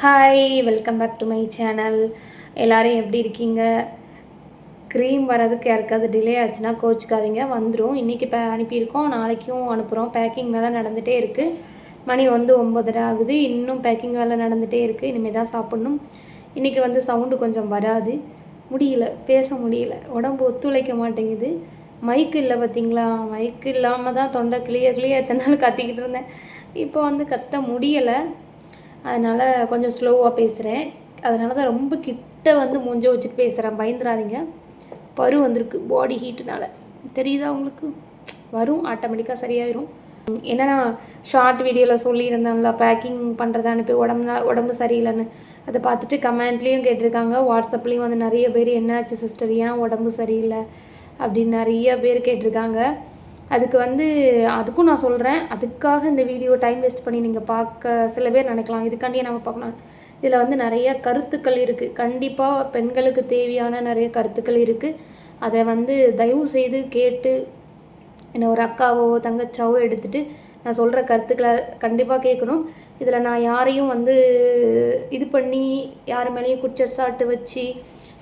Hi welcome back to my channel எல்லோரும் எப்படி இருக்கீங்க? க்ரீம் வர்றதுக்கு யாருக்காவது டிலே ஆச்சுன்னா கோச்சிக்காதீங்க. வந்துடும் இன்றைக்கி பே அனுப்பியிருக்கோம். நாளைக்கும் அனுப்புகிறோம் பேக்கிங் வேலை நடந்துகிட்டே இருக்குது மணி வந்து ஒம்பதரை ஆகுது. இன்னும் பேக்கிங் வேலை நடந்துகிட்டே இருக்குது இனிமேல் தான் சாப்பிட்ணும். இன்றைக்கி வந்து சவுண்டு கொஞ்சம் வராது. முடியல. பேச முடியல. உடம்பு ஒத்துழைக்க மாட்டேங்குது. மைக்கு இல்லை பார்த்தீங்களா மைக்கு இல்லாமல் தான் தொண்டை கிளிய கிளிய எத்தனை நாள் கத்திக்கிட்டு இருந்தேன். இப்போ வந்து கத்த முடியலை. அதனால் கொஞ்சம் ஸ்லோவாக பேசுகிறேன் அதனால தான் ரொம்ப கிட்ட வந்து மூஞ்ச வச்சுட்டு பேசுகிறேன் பயந்துடாதீங்க பரு வந்திருக்கு. பாடி ஹீட்டுனால தெரியுதா உங்களுக்கு? வரும். ஆட்டோமேட்டிக்காக சரியாயிரும். என்னன்னா ஷார்ட் வீடியோவில் சொல்லியிருந்தேன்ல பேக்கிங் பண்ணுறத அனுப்பி உடம்புனா உடம்பு சரியில்லைன்னு. அதை பார்த்துட்டு கமெண்ட்லேயும் கேட்டிருக்காங்க. வாட்ஸ்அப்லேயும் வந்து நிறைய பேர் என்னாச்சு சிஸ்டர் ஏன் உடம்பு சரியில்லை? அப்படின்னு நிறைய பேர் கேட்டிருக்காங்க. அதுக்கு வந்து அதுக்கும் நான் சொல்கிறேன் அதுக்காக இந்த வீடியோ டைம் வேஸ்ட் பண்ணி நீங்கள் பார்க்க சில பேர் நினைக்கலாம். இதுக்காண்டியே நம்ம பார்க்கலாம். இதில் வந்து நிறைய கருத்துக்கள் இருக்குது கண்டிப்பாக பெண்களுக்கு தேவையான நிறைய கருத்துக்கள் இருக்குது அதை வந்து தயவு செய்து கேட்டு என்ன ஒரு அக்காவோ தங்கச்சாவோ எடுத்துகிட்டு நான் சொல்கிற கருத்துக்களை கண்டிப்பாக கேட்கணும். இதில் நான் யாரையும் வந்து இது பண்ணி யார் மேலேயும் குற்றச்சாட்டு வச்சு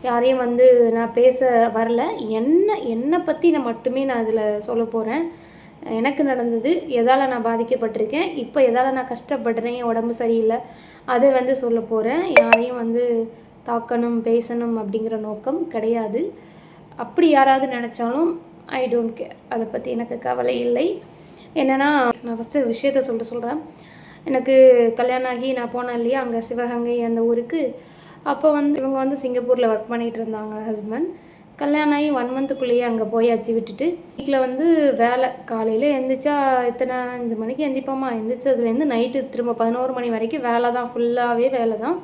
யாரையும் வந்து நான் பேச வரல. என்ன என்னை பற்றி நான் மட்டுமே நான் இதில் சொல்ல போகிறேன் எனக்கு நடந்தது எதால் நான் பாதிக்கப்பட்டிருக்கேன். இப்போ எதால் நான் கஷ்டப்படுறேன் என் உடம்பு சரியில்லை அதை வந்து சொல்ல போகிறேன் யாரையும் வந்து தாக்கணும் பேசணும் அப்படிங்கிற நோக்கம் கிடையாது. அப்படி யாராவது நினச்சாலும் ஐ டோன்ட் கேர் அதை பற்றி எனக்கு கவலை இல்லை. என்னென்னா நான் ஃபஸ்ட்டு விஷயத்த சொல்ல சொல்கிறேன் எனக்கு கல்யாணம் ஆகி நான் போனேன் இல்லையா அங்கே சிவகங்கை அந்த ஊருக்கு. அப்போ வந்து இவங்க வந்து சிங்கப்பூரில் ஒர்க் பண்ணிகிட்டு இருந்தாங்க ஹஸ்பண்ட் கல்யாணம் ஆகி ஒன் மந்த்துக்குள்ளேயே அங்கே போயாச்சு விட்டுட்டு வீட்டில் வந்து வேலை. காலையில் எழுந்திரிச்சா இத்தனை அஞ்சு மணிக்கு எந்திப்போமா எந்திரிச்சதுலேருந்து நைட்டு திரும்ப பதினோரு மணி வரைக்கும் வேலை தான் ஃபுல்லாகவே வேலை தான்.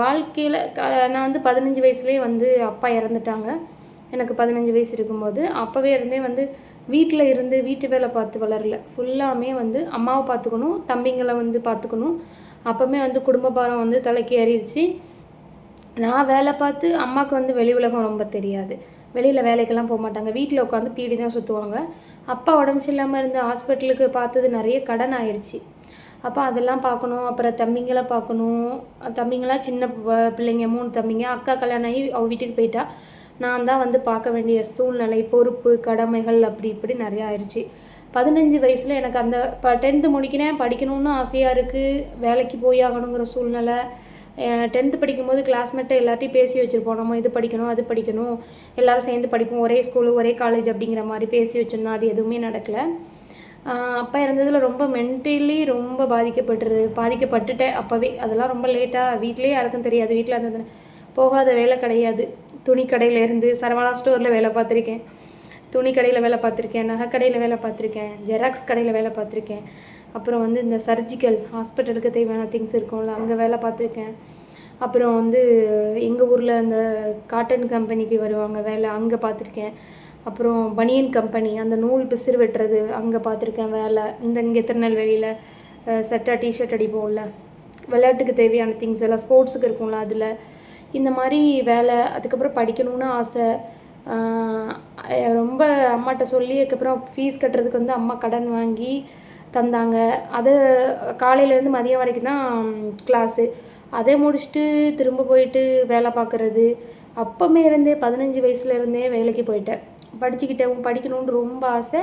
வாழ்க்கையில் க நான் வந்து பதினஞ்சு வயசுலேயே வந்து அப்பா இறந்துட்டாங்க. எனக்கு பதினஞ்சு வயசு இருக்கும்போது அப்போவே இருந்தே வந்து வீட்டில் இருந்து வீட்டு வேலை பார்த்து வளரல. ஃபுல்லாமே வந்து அம்மாவை பார்த்துக்கணும் தம்பிங்களை வந்து பார்த்துக்கணும். அப்போவுமே வந்து குடும்ப பாரம் வந்து தலைக்கு ஏறிடுச்சு. நான் வேலை பார்த்து அம்மாவுக்கு வந்து வெளி உலகம் ரொம்ப தெரியாது. வெளியில் வேலைக்கெல்லாம் போக மாட்டாங்க. வீட்டில் உட்காந்து பீடி தான் சுற்றுவாங்க அப்பா உடம்பு சரியில்லாமல் இருந்து ஹாஸ்பிட்டலுக்கு பார்த்தது நிறைய கடன் ஆயிடுச்சு அப்போ அதெல்லாம் பார்க்கணும். அப்புறம் தம்பிங்களை பார்க்கணும். தம்பிங்களாம் சின்ன பிள்ளைங்க மூணு தம்பிங்க. அக்கா கல்யாணம் ஆகி அவள் வீட்டுக்கு போயிட்டா. நான் தான் வந்து பார்க்க வேண்டிய சூழ்நிலை பொறுப்பு கடமைகள் அப்படி இப்படி நிறையா ஆயிடுச்சு பதினஞ்சு வயசில் எனக்கு அந்த இப்போ டென்த்து முடிக்கிறேன் படிக்கணும்னு ஆசையாக இருக்குது வேலைக்கு போய் ஆகணுங்கிற சூழ்நிலை. டென்த்து படிக்கும்போது கிளாஸ்மேட்டை எல்லாத்தையும் பேசி வச்சுருப்போம். நம்ம இது படிக்கணும் அது படிக்கணும். எல்லாரும் சேர்ந்து படிப்போம். ஒரே ஸ்கூலு ஒரே காலேஜ் அப்படிங்கிற மாதிரி பேசி வச்சுருந்தோம். அது எதுவுமே நடக்கலை. அப்போ அப்பா இருந்ததில் ரொம்ப மென்டலி ரொம்ப பாதிக்கப்பட்டுரு பாதிக்கப்பட்டுட்டேன் அப்போவே. அதெல்லாம் ரொம்ப லேட்டாக வீட்டிலே யாருக்கும் தெரியாது. வீட்டில் இருந்தது போகாத வேலை கிடையாது. துணி கடையிலேருந்து சரவணா ஸ்டோரில் வேலை பார்த்துருக்கேன். துணி கடையில் வேலை பார்த்துருக்கேன் நகை கடையில் வேலை பார்த்துருக்கேன் ஜெராக்ஸ் கடையில் வேலை பார்த்துருக்கேன். அப்புறம் வந்து இந்த சர்ஜிக்கல் ஹாஸ்பிட்டலுக்கு தேவையான திங்ஸ் இருக்கும்ல அங்கே வேலை பார்த்துருக்கேன். அப்புறம் வந்து எங்கள் ஊரில் அந்த காட்டன் கம்பெனிக்கு வருவாங்க வேலை அங்கே பார்த்துருக்கேன். அப்புறம் பனியன் கம்பெனி அந்த நூல் பிசிறு வெட்டுறது அங்கே பார்த்துருக்கேன் வேலை. இந்த இங்கே திருநெல்வேலியில் சட்டா டிஷர்ட் அடிப்போம்ல விளையாட்டுக்கு தேவையான திங்ஸ் எல்லாம் ஸ்போர்ட்ஸுக்கு இருக்கும்ல அதில். இந்த மாதிரி வேலை அதுக்கப்புறம் படிக்கணும்னு ஆசை. ரொம்ப அம்மாட்ட சொல்லி அதுக்கப்புறம் ஃபீஸ் கட்டுறதுக்கு வந்து அம்மா கடன் வாங்கி தந்தாங்க. அது காலையிலேருந்து மதியம் வரைக்கும் தான் கிளாஸு அதை முடிச்சுட்டு திரும்ப போயிட்டு வேலை பார்க்குறது. அப்பமே இருந்தே பதினஞ்சு வயசுல இருந்தே வேலைக்கு போயிட்டேன். படிச்சுக்கிட்டேன் படிக்கணும்னு ரொம்ப ஆசை.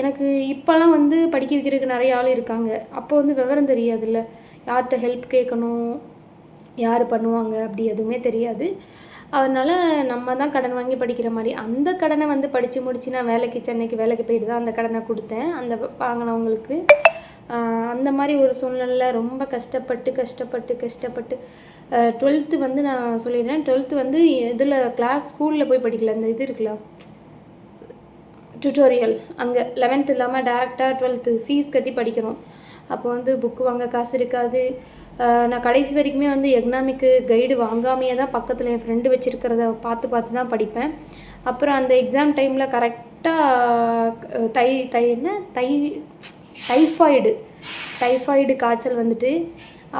எனக்கு இப்போல்லாம் வந்து படிக்க வைக்கிறதுக்கு நிறைய ஆள் இருக்காங்க. அப்போ வந்து விவரம் தெரியாதுல்ல. யார்கிட்ட ஹெல்ப் கேட்கணும் யார் பண்ணுவாங்க அப்படி எதுவுமே தெரியாது. அதனால் நம்ம தான் கடன் வாங்கி படிக்கிற மாதிரி. அந்த கடனை வந்து படித்து முடிச்சு நான் வேலைக்கு சென்னைக்கு வேலைக்கு போயிட்டு தான் அந்த கடனை கொடுத்தேன். அந்த வாங்கினவங்களுக்கு அந்த மாதிரி ஒரு சூழ்நிலை ரொம்ப கஷ்டப்பட்டு கஷ்டப்பட்டு கஷ்டப்பட்டு டுவெல்த்து வந்து நான் சொல்லிடுறேன். டுவெல்த்து வந்து இதில் கிளாஸ் ஸ்கூலில் போய் படிக்கல. அந்த இது இருக்குல்ல டியூட்டோரியல் அங்கே லெவன்த் இல்லாமல் டேரெக்டாக டுவெல்த்து ஃபீஸ் கட்டி படிக்கணும். அப்போ வந்து புக்கு வாங்க காசு இருக்காது. நான் கடைசி வரைக்குமே வந்து எக்கனாமிக்கு கைடு வாங்காமையே தான் பக்கத்தில் என் ஃப்ரெண்டு வச்சுருக்கிறத பார்த்து பார்த்து தான் படிப்பேன். அப்புறம் அந்த எக்ஸாம் டைமில் கரெக்டாக தை தை என்ன? தை டைஃபாய்டு டைஃபாய்டு காய்ச்சல் வந்துட்டு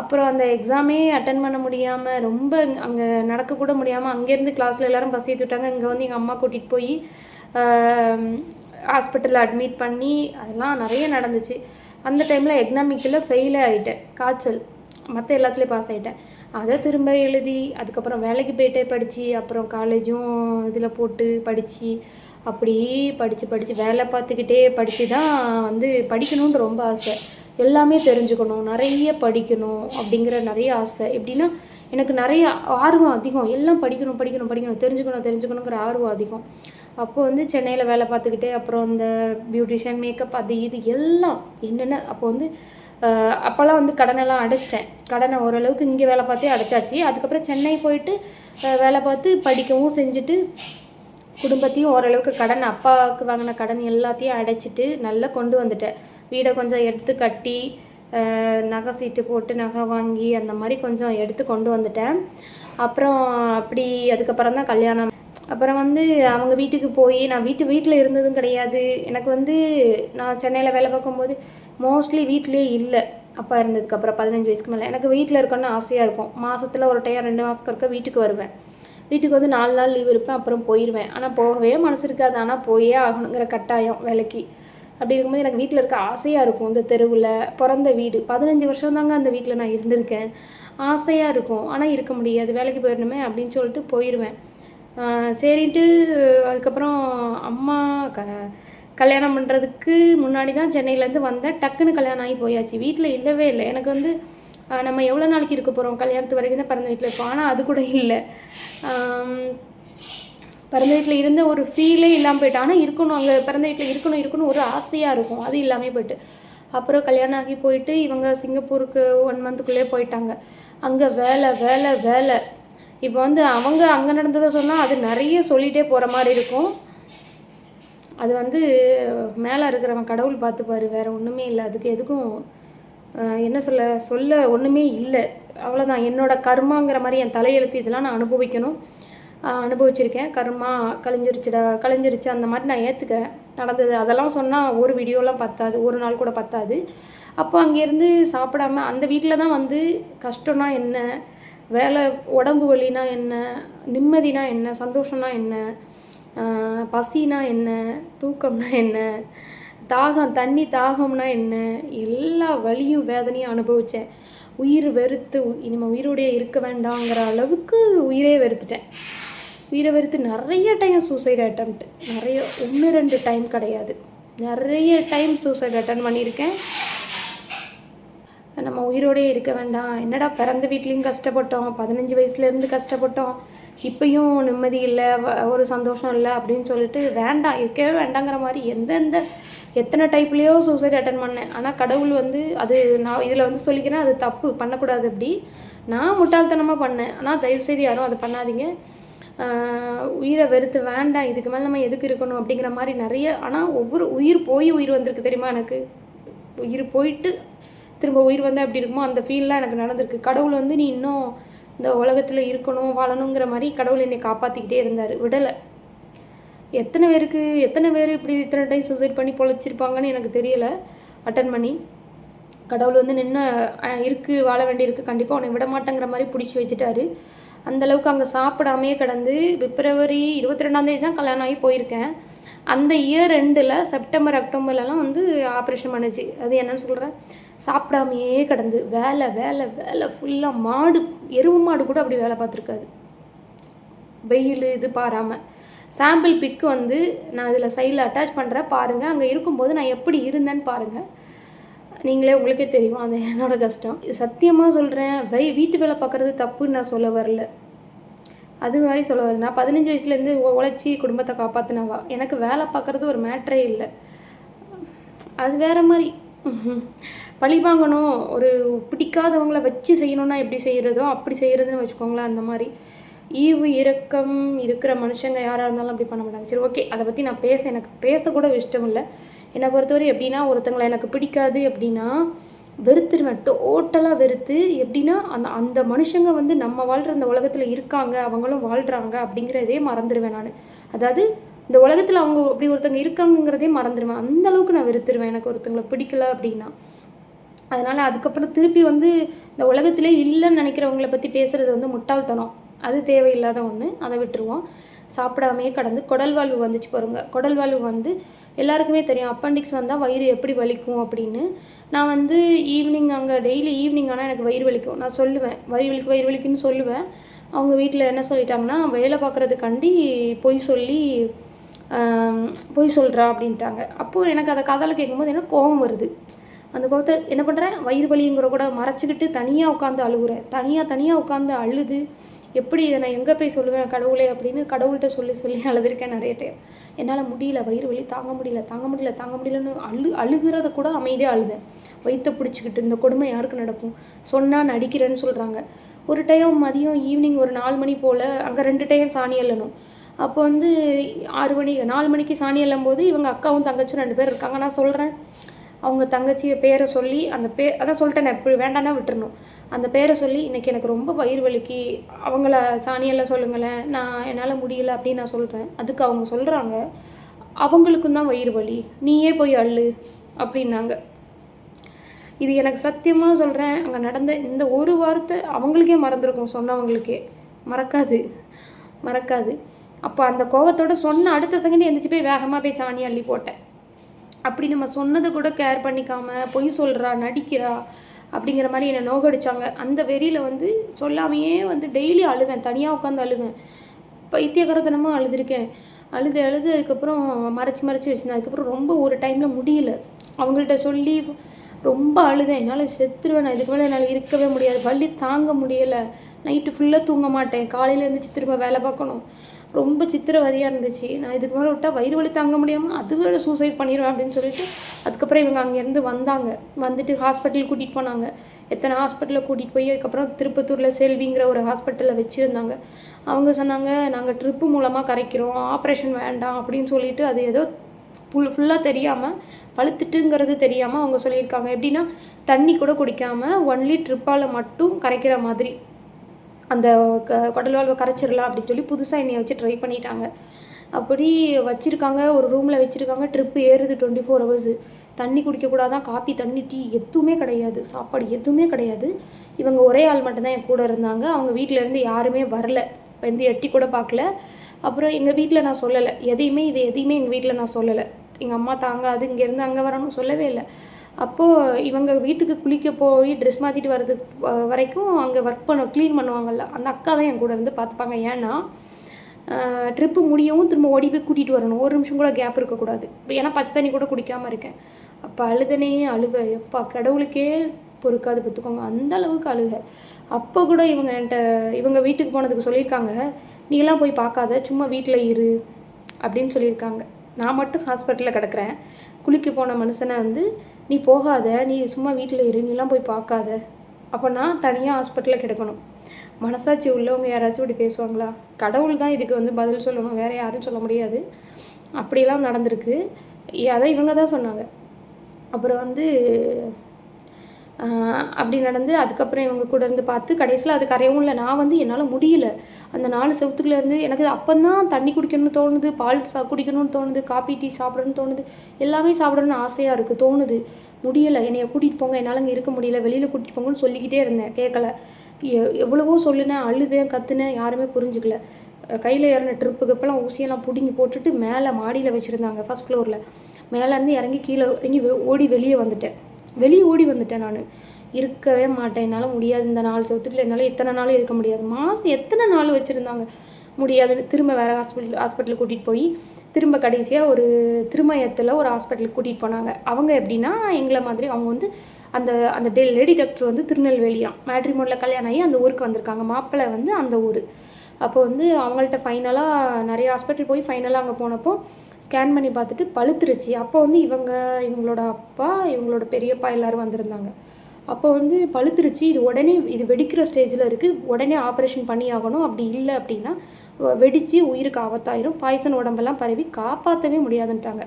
அப்புறம் அந்த எக்ஸாமே அட்டன் பண்ண முடியாமல் ரொம்ப அங்கே நடக்கக்கூட முடியாமல் அங்கேருந்து கிளாஸில் எல்லாரும் பஸ் ஏற்றுட்டாங்க விட்டாங்க இங்கே வந்து எங்கள் அம்மா கூட்டிகிட்டு போய் ஹாஸ்பிட்டலில் அட்மிட் பண்ணி அதெல்லாம் நிறைய நடந்துச்சு. அந்த டைமில் எக்னாமிக்கில் ஃபெயிலே ஆகிட்டேன் காய்ச்சல். மற்ற எல்லாத்துலேயும் பாஸ் ஆகிட்டேன் அதை திரும்ப எழுதி அதுக்கப்புறம் வேலைக்கு போயிட்டே படித்து அப்புறம் காலேஜும் இதில் போட்டு படித்து அப்படி படித்து படித்து வேலை பார்த்துக்கிட்டே படித்து தான் வந்து படிக்கணும்னு ரொம்ப ஆசை. எல்லாமே தெரிஞ்சுக்கணும் நிறைய படிக்கணும் அப்படிங்கிற நிறைய ஆசை. எப்படின்னா எனக்கு நிறைய ஆர்வம் அதிகம். எல்லாம் படிக்கணும் படிக்கணும் படிக்கணும். தெரிஞ்சுக்கணும் தெரிஞ்சுக்கணுங்கிற ஆர்வம் அதிகம். அப்போ வந்து சென்னையில் வேலை பார்த்துக்கிட்டே அப்புறம் இந்த பியூட்டிஷியன் மேக்கப் அது இது எல்லாம் என்னென்ன அப்போ வந்து அப்போல்லாம் வந்து கடனெல்லாம் அடைச்சிட்டேன். கடனை ஓரளவுக்கு இங்கே வேலை பார்த்தே அடைச்சாச்சு. அதுக்கப்புறம் சென்னை போயிட்டு வேலை பார்த்து படிக்கவும் செஞ்சுட்டு குடும்பத்தையும் ஓரளவுக்கு கடன் அப்பாவுக்கு வாங்கின கடன் எல்லாத்தையும் அடைச்சிட்டு நல்லா கொண்டு வந்துட்டேன். வீடை கொஞ்சம் எடுத்து கட்டி நகை சீட்டு போட்டு நகை வாங்கி அந்த மாதிரி கொஞ்சம் எடுத்து கொண்டு வந்துட்டேன். அப்புறம் அப்படி அதுக்கப்புறம் தான் கல்யாணம். அப்புறம் வந்து அவங்க வீட்டுக்கு போய் நான் வீட்டு வீட்டில் இருந்ததும் கிடையாது. எனக்கு வந்து நான் சென்னையில் வேலை பார்க்கும்போது மோஸ்ட்லி வீட்லேயே இல்லை. அப்பா இருந்ததுக்கப்புறம் பதினஞ்சு வயசுக்கு மேலே. எனக்கு வீட்டில் இருக்கணும்னு ஆசையாக இருக்கும். மாதத்தில் ஒரு டைம் ரெண்டு மாதத்துக்கு ஒருக்கா வீட்டுக்கு வருவேன். வீட்டுக்கு வந்து நாலு நாள் லீவ் இருப்பேன் அப்புறம் போயிடுவேன் ஆனால் போகவே மனசு இருக்காது. ஆனால் போயே ஆகணுங்கிற கட்டாயம் வேலைக்கு. அப்படி இருக்கும்போது எனக்கு வீட்டில் இருக்க ஆசையாக இருக்கும். இந்த தெருவில் பிறந்த வீடு. பதினஞ்சு வருஷம் தாங்க அந்த வீட்டில் நான் இருந்திருக்கேன். ஆசையாக இருக்கும். ஆனால் இருக்க முடியாது. வேலைக்கு போயிடணுமே அப்படின்னு சொல்லிட்டு போயிடுவேன் சரின்ட்டு அதுக்கப்புறம் அம்மா க கல்யாணம் பண்ணுறதுக்கு முன்னாடி தான் சென்னையிலேருந்து வந்தேன். டக்குன்னு கல்யாணம் ஆகி போயாச்சு. வீட்டில் இல்லவே இல்லை. எனக்கு வந்து நம்ம எவ்வளோ நாளைக்கு இருக்க போகிறோம் கல்யாணத்து வரைக்கும் தான் பிறந்த வீட்டில் இருப்போம். ஆனால் அது கூட இல்லை. பிறந்த வீட்டில் இருந்த ஒரு ஃபீலே இல்லாமல் போயிட்டு. ஆனால் இருக்கணும் அங்கே பிறந்த வீட்டில் இருக்கணும் இருக்கணும் ஒரு ஆசையாக இருக்கும். அது இல்லாமல் போயிட்டு. அப்புறம் கல்யாணம் ஆகி போயிட்டு இவங்க சிங்கப்பூருக்கு ஒன் மந்த்துக்குள்ளே போயிட்டாங்க. அங்கே வேலை வேலை வேலை. இப்போ வந்து அவங்க அங்கே நடந்ததை சொன்னால் அது நிறைய சொல்லிகிட்டே போகிற மாதிரி இருக்கும். அது வந்து மேலே இருக்கிறவன் கடவுள் பார்த்துப்பாரு வேறு ஒன்றுமே இல்லை. அதுக்கு எதுக்கும் என்ன சொல்ல சொல்ல ஒன்றுமே இல்லை. அவ்வளோதான் என்னோட கர்மாங்கிற மாதிரி என் தலையெழுத்து இதெல்லாம் நான் அனுபவிக்கணும். அனுபவிச்சிருக்கேன். கர்மா கழிஞ்சிருச்சுடா கழிஞ்சிருச்சு அந்த மாதிரி நான் ஏற்றுக்கிறேன் நடந்தது அதெல்லாம் சொன்னால் ஒரு வீடியோலாம் பத்தாது ஒரு நாள் கூட பத்தாது. அப்போ அங்கேருந்து சாப்பிடாம அந்த வீட்டில் தான் வந்து கஷ்டம்னா என்ன? வேலை உடம்பு வலினா என்ன? நிம்மதினா என்ன? சந்தோஷம்னா என்ன? பசினா என்ன? தூக்கம்னா என்ன? தாகம் தண்ணி தாகம்னா என்ன? எல்லா வலியும் வேதனையும் அனுபவித்தேன் உயிர் வெறுத்து இனிமேல் உயிரோடைய இருக்க வேண்டாங்கிற அளவுக்கு உயிரே வெறுத்துட்டேன். வீரவருத்து நிறைய டைம் சூசைட் அட்டம்ப்ட் நிறைய ஒன்று ரெண்டு டைம் கிடையாது. நிறைய டைம் சூசைட் அட்டன் பண்ணியிருக்கேன். நம்ம உயிரோடே இருக்க வேண்டாம். என்னடா பிறந்த வீட்லேயும் கஷ்டப்பட்டோம். பதினஞ்சு வயசுலேருந்து கஷ்டப்பட்டோம். இப்பயும் நிம்மதி இல்லை வ- ஒரு சந்தோஷம் இல்லை அப்படின்னு சொல்லிட்டு வேண்டாம் இருக்கவே வேண்டாங்கிற மாதிரி எந்தெந்த எத்தனை டைப்லேயோ சூசைட் அட்டன் பண்ணேன். ஆனால் கடவுள் வந்து அது நான் இதில் வந்து சொல்லிக்கிறேன் அது தப்பு பண்ணக்கூடாது அப்படி. நான் முட்டாள்தனமாக பண்ணேன். ஆனால் தயவுசெய்து யாரும் அதை பண்ணாதீங்க. உயிரை வெறுத்து வேண்டாம் இதுக்கு மேலே நம்ம எதுக்கு இருக்கணும் அப்படிங்கிற மாதிரி நிறைய ஆனால் ஒவ்வொரு உயிர் போய் உயிர் வந்திருக்கு தெரியுமா எனக்கு? உயிர் போயிட்டு திரும்ப உயிர் வந்தால் எப்படி இருக்குமோ அந்த ஃபீல்லாம் எனக்கு நடந்திருக்கு. கடவுள் வந்து நீ இன்னும் இந்த உலகத்தில் இருக்கணும் வாழணுங்கிற மாதிரி கடவுள் என்னை காப்பாற்றிக்கிட்டே இருந்தார். விடலை. எத்தனை பேருக்கு எத்தனை பேர் இப்படி இத்தனை டைம் சூசைட் பண்ணி பொழைச்சிருப்பாங்கன்னு எனக்கு தெரியலை. அட்டன் பண்ணி. கடவுள் வந்து நின்று இருக்குது வாழ வேண்டியிருக்கு கண்டிப்பாக உன்னை விட மாட்டேங்கிற மாதிரி பிடிச்சி வச்சுட்டாரு. அந்தளவுக்கு அங்கே சாப்பிடாமையே கிடந்து பிப்ரவரி இருபத்தி ரெண்டாந்தேதி தான் கல்யாணம் ஆகி போயிருக்கேன். அந்த இயர் ரெண்டில் செப்டம்பர் அக்டோபர்லலாம் வந்து ஆப்ரேஷன் பண்ணுச்சு. அது என்னன்னு சொல்கிறேன் சாப்பிடாமையே கிடந்து. வேலை வேலை வேலை. ஃபுல்லாக மாடு எருவு மாடு கூட அப்படி வேலை பார்த்துருக்காது வெயில் இது பாராமல் சாம்பிள் பிக்கு வந்து நான் இதில் சைடில் அட்டாச் பண்ணுறேன் பாருங்கள் அங்கே இருக்கும்போது நான் எப்படி இருந்தேன்னு பாருங்கள் நீங்களே உங்களுக்கே தெரியும் அது என்னோட கஷ்டம். சத்தியமாக சொல்கிறேன் வை வீட்டு வேலை பார்க்குறது தப்புன்னு நான் சொல்ல வரல. அது மாதிரி சொல்ல வரல. நான் பதினஞ்சு வயசுலேருந்து உழைச்சி குடும்பத்தை காப்பாற்றினவா எனக்கு வேலை பார்க்குறது ஒரு மேட்ரே இல்லை. அது வேறு மாதிரி. பழி வாங்கணும். ஒரு பிடிக்காதவங்கள வச்சு செய்யணும்னா எப்படி செய்கிறதோ அப்படி செய்கிறதுன்னு வச்சுக்கோங்களேன் அந்த மாதிரி. ஈவு இரக்கம் இருக்கிற மனுஷங்க யாராக இருந்தாலும் அப்படி பண்ண மாட்டாங்க. சரி ஓகே. அதை பற்றி நான் பேச எனக்கு பேசக்கூட இஷ்டம் இல்லை. என்னை பொறுத்தவரை எப்படின்னா ஒருத்தங்களை எனக்கு பிடிக்காது அப்படின்னா வெறுத்துருவேன். டோட்டலாக வெறுத்து எப்படின்னா அந்த அந்த மனுஷங்க வந்து நம்ம வாழ்கிற இந்த உலகத்தில் இருக்காங்க அவங்களும் வாழ்கிறாங்க அப்படிங்கிறதே மறந்துடுவேன் நான். அதாவது இந்த உலகத்தில் அவங்க அப்படி ஒருத்தங்க இருக்காங்கிறதே மறந்துடுவேன் அந்த அளவுக்கு நான் வெறுத்துருவேன். எனக்கு ஒருத்தங்களை பிடிக்கல அப்படின்னா. அதனால் அதுக்கப்புறம் திருப்பி வந்து இந்த உலகத்திலே இல்லைன்னு நினைக்கிறவங்கள பற்றி பேசுகிறது வந்து முட்டாள்தனம். அது தேவையில்லாத ஒன்று அதை விட்டுருவோம். சாப்பிடாமையே கடந்து குடல் வாழ்வு வந்துச்சு பாருங்க. குடல் வாழ்வு வந்து எல்லாருக்குமே தெரியும். அப்பண்டிக்ஸ் வந்தால் வயிறு எப்படி வலிக்கும் அப்படின்னு. நான் வந்து ஈவினிங் அங்கே டெய்லி ஈவினிங் ஆனால் எனக்கு வயிறு வலிக்கும். நான் சொல்லுவேன். வயிறு வலிக்கு வயிறு வலிக்குன்னு சொல்லுவேன். அவங்க வீட்டில் என்ன சொல்லிட்டாங்கன்னா வேலை பார்க்குறதுக்காண்டி பொய் சொல்லி பொய் சொல்கிறா அப்படின்ட்டாங்க. அப்போது எனக்கு அதை கதால கேட்கும்போது எனக்கு கோபம் வருது. அந்த கோபத்தை என்ன பண்ணுறேன் வயிறு வலிங்கிற கூட மறைச்சிக்கிட்டு தனியாக உட்காந்து அழுகுறேன். தனியாக தனியாக உட்காந்து அழுது. எப்படி இதை நான் எங்கே போய் சொல்லுவேன் கடவுளே அப்படின்னு கடவுள்கிட்ட சொல்லி சொல்லி அழுதுருக்கேன் நிறைய டைம் என்னால் முடியல வயிறு வலி தாங்க முடியல தாங்க முடியல தாங்க முடியலன்னு அழு அழுகிறத கூட அமைதியாக அழுதேன். வயிற்ற பிடிச்சிக்கிட்டு இந்த கொடுமை யாருக்கு நடக்கும்? சொன்னால் நடிக்கிறேன்னு சொல்கிறாங்க ஒரு டைம் மதியம் ஈவினிங் ஒரு நாலு மணி போல் அங்கே ரெண்டு டைம் சாணி அள்ளணும். அப்போ வந்து ஆறு மணி நாலு மணிக்கு சாணி அள்ளும் போது இவங்க அக்காவும் தங்கச்சும் ரெண்டு பேர் இருக்காங்க. நான் சொல்கிறேன் அவங்க தங்கச்சியை பேரை சொல்லி அந்த பே அதான் சொல்லிட்டேன் எப்படி வேண்டாம்னா விட்டுறணும். அந்த பேரை சொல்லி இன்றைக்கி எனக்கு ரொம்ப வயிறு வலிக்கு. அவங்கள சாணியெல்லாம் சொல்லுங்களேன் நான் என்னால் முடியல அப்படின்னு நான் சொல்கிறேன் அதுக்கு அவங்க சொல்கிறாங்க அவங்களுக்கும் தான் வயிறு வலி. நீயே போய் அள்ளு அப்படின்னாங்க. இது எனக்கு சத்தியமாக சொல்கிறேன் அங்கே நடந்த இந்த ஒரு வாரத்தை அவங்களுக்கே மறந்துருக்கும் சொன்னவங்களுக்கே. மறக்காது. மறக்காது. அப்போ அந்த கோவத்தோடு சொன்ன அடுத்த செகண்ட் எந்திரிச்சு போய் வேகமாக போய் சாணி அள்ளி போட்டேன். அப்படி நம்ம சொன்னதை கூட கேர் பண்ணிக்காமல் பொய் சொல்கிறா நடிக்கிறா அப்படிங்கிற மாதிரி என்னை நோகடிச்சாங்க. அந்த வெறியில் வந்து சொல்லாமையே வந்து டெய்லி அழுவேன் தனியாக உட்காந்து அழுவேன். பைத்தியகரத்தனமாக அழுதுருக்கேன். அழுது அழுது அதுக்கப்புறம் மறைச்சி மறைச்சி வச்சுருந்தேன். அதுக்கப்புறம் ரொம்ப ஒரு டைமில் முடியல. அவங்கள்ட்ட சொல்லி ரொம்ப அழுதேன். என்னால் செத்துருவேன் நான் இதுக்கு மேலே என்னால் இருக்கவே முடியாது. வலி தாங்க முடியலை. நைட்டு ஃபுல்லாக தூங்க மாட்டேன். காலையில் எழுந்திரிச்சு திரும்ப வேலை பார்க்கணும். ரொம்ப சித்திரவதையாக இருந்துச்சு. நான் இதுக்கு மேலே விட்டால் வயிறு வலி தாங்க முடியாமல் அதுவே சூசைட் பண்ணிடுவேன் அப்படின்னு சொல்லிட்டு அதுக்கப்புறம் இவங்க அங்கேருந்து வந்தாங்க. வந்துட்டு ஹாஸ்பிட்டல் கூட்டிகிட்டு போனாங்க. எத்தனை ஹாஸ்பிட்டலில் கூட்டிகிட்டு போய் அதுக்கப்புறம் திருப்பத்தூரில் செல்விங்கிற ஒரு ஹாஸ்பிட்டலில் வச்சுருந்தாங்க. அவங்க சொன்னாங்க நாங்கள் ட்ரிப்பு மூலமாக கரைக்கிறோம். ஆப்ரேஷன் வேண்டாம். அப்படின்னு சொல்லிட்டு அது ஏதோ ஃபுல் ஃபுல்லாக தெரியாமல் பழுத்துட்டுங்கிறது தெரியாமல் அவங்க சொல்லியிருக்காங்க. எப்படின்னா தண்ணி கூட குடிக்காமல் ஒன்லி ட்ரிப்பால் மட்டும் கரைக்கிற மாதிரி. அந்த க குடல் வாழ்வை கரைச்சிடலாம் அப்படின்னு சொல்லி புதுசாக என்னையை வச்சு ட்ரை பண்ணிட்டாங்க. அப்படி வச்சுருக்காங்க ஒரு ரூமில் வச்சுருக்காங்க ட்ரிப்பு ஏறுது டுவெண்ட்டி ஃபோர் ஹவர்ஸு தண்ணி குடிக்கக்கூடாதான் காப்பி தண்ணி டீ எதுவுமே கிடையாது. சாப்பாடு எதுவுமே கிடையாது. இவங்க ஒரே ஆள் மட்டும்தான் என் கூட இருந்தாங்க. அவங்க வீட்டில் இருந்து யாருமே வரல. வந்து எட்டி கூட பார்க்கல. அப்புறம் எங்கள் வீட்டில் நான் சொல்லலை. எதையுமே இது எதையுமே எங்கள் வீட்டில் நான் சொல்லலை. எங்கள் அம்மா தாங்காது இங்கேருந்து அங்கே வரணும் சொல்லவே இல்லை. அப்போது இவங்க வீட்டுக்கு குளிக்க போய் ட்ரெஸ் மாற்றிட்டு வர்றதுக்கு வரைக்கும் அங்கே ஒர்க் பண்ண க்ளீன் பண்ணுவாங்கள்ல அந்த அக்கா தான் என் கூட இருந்து பார்த்துப்பாங்க. ஏன்னா ட்ரிப்பு முடியவும் திரும்ப ஓடி போய் கூட்டிகிட்டு வரணும். ஒரு நிமிஷம் கூட கேப் இருக்கக்கூடாது ஏன்னா பச்சை தண்ணி கூட குடிக்காமல் இருக்கேன். அப்போ அழுதனே அழுக எப்பா கடவுளுக்கே பொறுக்காது பார்த்துக்கோங்க. அந்த அளவுக்கு அழுக. அப்போ கூட இவங்க என்கிட்ட இவங்க வீட்டுக்கு போனதுக்கு சொல்லியிருக்காங்க. நீலாம் போய் பார்க்காத. சும்மா வீட்டில் இரு. அப்படின்னு சொல்லியிருக்காங்க. நான் மட்டும் ஹாஸ்பிட்டலில் கிடக்கிறேன். குளிக்க போன மனுஷனை வந்து நீ போகாத நீ சும்மா வீட்டில் இரு நீலாம் போய் பார்க்காத அப்போ நான் தனியாக ஹாஸ்பிட்டலில் கிடக்கணும். மனசாட்சி உள்ளவங்க யாராச்சும் இப்படி பேசுவாங்களா? கடவுள் தான் இதுக்கு வந்து பதில் சொல்லணும் வேறு யாரும் சொல்ல முடியாது. அப்படியெல்லாம் நடந்திருக்கு. அதை இவங்க தான் சொன்னாங்க. அப்புறம் வந்து அப்படி நடந்து அதுக்கப்புறம் இவங்க கூட இருந்து பார்த்து கடைசியில் அது கரையவும் இல்லை. நான் வந்து என்னால் முடியல. அந்த நாலு செவத்துக்குள்ள இருந்து எனக்கு அப்போதான் தண்ணி குடிக்கணும்னு தோணுது பால் சா குடிக்கணும்னு தோணுது காப்பி டீ சாப்பிடணும்னு தோணுது. எல்லாமே சாப்பிடணும்னு ஆசையாக இருக்குது தோணுது. முடியலை. என்னைய கூட்டிகிட்டு போங்க. என்னால் அங்கே இருக்க முடியல. வெளியில் கூட்டிகிட்டு போங்கன்னு சொல்லிக்கிட்டே இருந்தேன். கேட்கல எ- எவ்வளவோ சொல்லுனேன் அழுதேன் கத்துனேன் யாருமே புரிஞ்சுக்கல. கையில் ஏறின ட்ரிப்புக்கு இப்போலாம் ஊசியெல்லாம் பிடுங்கி போட்டுட்டு மேலே மாடியில் வச்சுருந்தாங்க ஃபஸ்ட் ஃப்ளோரில் மேலேருந்து இறங்கி கீழே இறங்கி ஓடி வெளியே வந்துட்டேன். வெளியே ஓடி வந்துட்டேன் நான். இருக்கவே மாட்டேன் என்னால் முடியாது. இந்த நாலு சவுத்துக்குள்ள என்னால் எத்தனை நாள் இருக்க முடியாது. மாதம் எத்தனை நாள் வச்சுருந்தாங்க? முடியாதுன்னு திரும்ப வேறு ஹாஸ்பிட்டல் ஹாஸ்பிட்டலுக்கு கூட்டிகிட்டு போய் திரும்ப கடைசியாக ஒரு திருமயத்தில் ஒரு ஹாஸ்பிட்டலுக்கு கூட்டிகிட்டு போனாங்க. அவங்க எப்படின்னா எங்களை மாதிரி அவங்க வந்து அந்த அந்த டே லேடி டாக்டர் வந்து திருநெல்வேலியாம் மேட்ரிமோனில் கல்யாணம் ஆகி அந்த ஊருக்கு வந்திருக்காங்க. மாப்பிள்ளை வந்து அந்த ஊர். அப்போ வந்து அவங்கள்ட்ட ஃபைனலாக நிறைய ஹாஸ்பிட்டல் போய் ஃபைனலாக அங்கே போனப்போ ஸ்கேன் பண்ணி பார்த்துட்டு பழுத்துருச்சு. அப்போ வந்து இவங்க இவங்களோட அப்பா இவங்களோட பெரியப்பா எல்லாரும் வந்திருந்தாங்க. அப்போ வந்து பழுத்துருச்சு. இது உடனே இது வெடிக்கிற ஸ்டேஜில் இருக்குது உடனே ஆப்ரேஷன் பண்ணி ஆகணும். அப்படி இல்லை அப்படின்னா வெடித்து உயிருக்கு ஆபத்தாயிரும். பாய்சன் உடம்பெல்லாம் பரவி காப்பாற்றவே முடியாதுன்ட்டாங்க.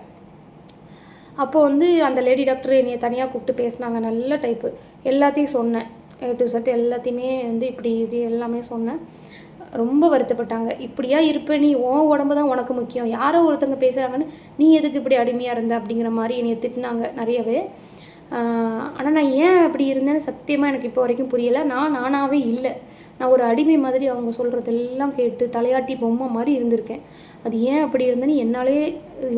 அப்போ வந்து அந்த லேடி டாக்டர் என்னையை தனியாக கூப்பிட்டு பேசினாங்க. நல்ல டைப்பு எல்லாத்தையும் சொன்னேன். ஏ டு செட் எல்லாத்தையுமே வந்து இப்படி இப்படி எல்லாமே சொன்னேன். ரொம்ப வருத்தப்பட்டாங்க. இப்படியா இருப்ப? நீ உன் உடம்பு தான் உனக்கு முக்கியம். யாரோ ஒருத்தங்க பேசுகிறாங்கன்னு நீ எதுக்கு இப்படி அடிமையாக இருந்த? அப்படிங்கிற மாதிரி என்னை திட்டினாங்க நிறையவே. ஆனால் நான் ஏன் அப்படி இருந்தேன்னு சத்தியமாக எனக்கு இப்போ வரைக்கும் புரியலை. நான் நானாகவே இல்லை. நான் ஒரு அடிமை மாதிரி அவங்க சொல்கிறதெல்லாம் கேட்டு தலையாட்டி பொம்மை மாதிரி இருந்திருக்கேன். அது ஏன் அப்படி இருந்தேன்னு என்னாலே